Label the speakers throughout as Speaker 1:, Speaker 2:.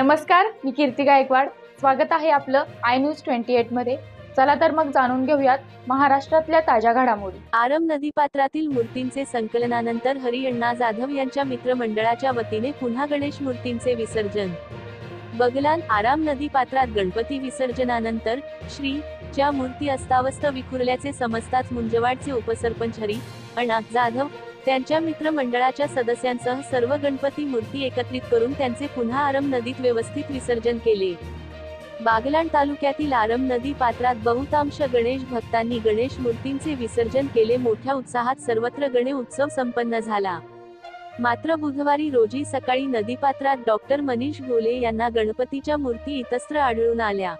Speaker 1: नमस्कार मी कीर्ती गायकवाड. स्वागत आहे आपलं आय न्यूज ट्वेंटी एटमध्ये. चला तर मग जाणून घेऊयात महाराष्ट्रातल्या ताज्या घडामोडी.
Speaker 2: आरम नदीपात्रातील मूर्तींचे संकलनानंतर हरिअण्णा जाधव यांच्या मित्रमंडळाच्या वतीने पुन्हा गणेश मूर्तींचे विसर्जन. बगलान आराम नदीपात्रात गणपती विसर्जनानंतर श्री च्या मूर्ती अस्तावस्थ विखुरल्याचे समजताच मुंजवाडचे उपसरपंच हरी अण्णा जाधव त्यांच्या मित्रमंडळाच्या सदस्यांसह सर्व गणपती मूर्ती एकत्रित करून त्यांचे पुन्हा आरम नदीत व्यवस्थित विसर्जन केले. बागलाण तालुक्यातील आरम नदी पात्रात बहुतांश गणेश भक्तांनी गणेश मूर्तींचे विसर्जन केले. मोठ्या उत्साहात सर्वत्र गणे उत्सव संपन्न झाला. मात्र बुधवारी रोजी सकाळी नदीपात्रात डॉक्टर मनीष गोले यांना गणपतीच्या मूर्ती इतस्त्र आढळून आल्या.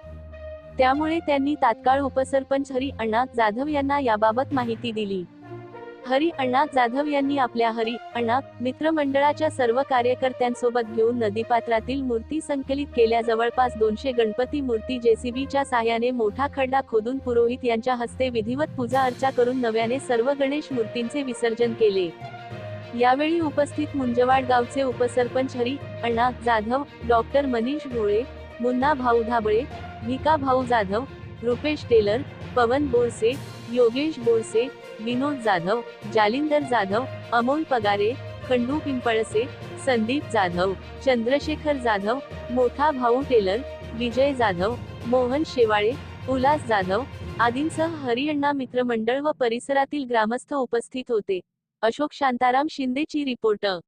Speaker 2: त्यामुळे त्यांनी तात्काळ उपसरपंच हरी अण्णा जाधव यांना याबाबत माहिती दिली. हरी अण्णा जाधव यांनी आपल्या हरी अण्णा मित्रमंडळाच्या सर्व कार्यकर्त्यांसोबत घेऊन नदीपात्रातील मूर्ती संकलित केल्या. जवळपास दोनशे गणपती मूर्ती जेसीबीच्या साह्याने मोठा खड्डा खोदून पुरोहित यांच्या हस्ते विधिवत पूजा अर्चा करून नव्याने सर्व गणेश मूर्तींचे विसर्जन केले. यावेळी उपस्थित मुंजवाड गावचे उपसरपंच हरी अण्णा जाधव डॉक्टर मनीष भोळे मुन्ना भाऊ धाबळे भिका भाऊ जाधव रुपेश टेलर पवन बोरसे योगेश बोरसे विनोद जाधव जालिंदर जाधव अमोल पगारे खंडू पिंपळसे संदीप जाधव चंद्रशेखर जाधव मोठा भाऊ टेलर विजय जाधव मोहन शेवाळे उल्हास जाधव आदींसह हरिअण्णा मित्रमंडळ व परिसरातील ग्रामस्थ उपस्थित होते. अशोक शांताराम शिंदेची रिपोर्टर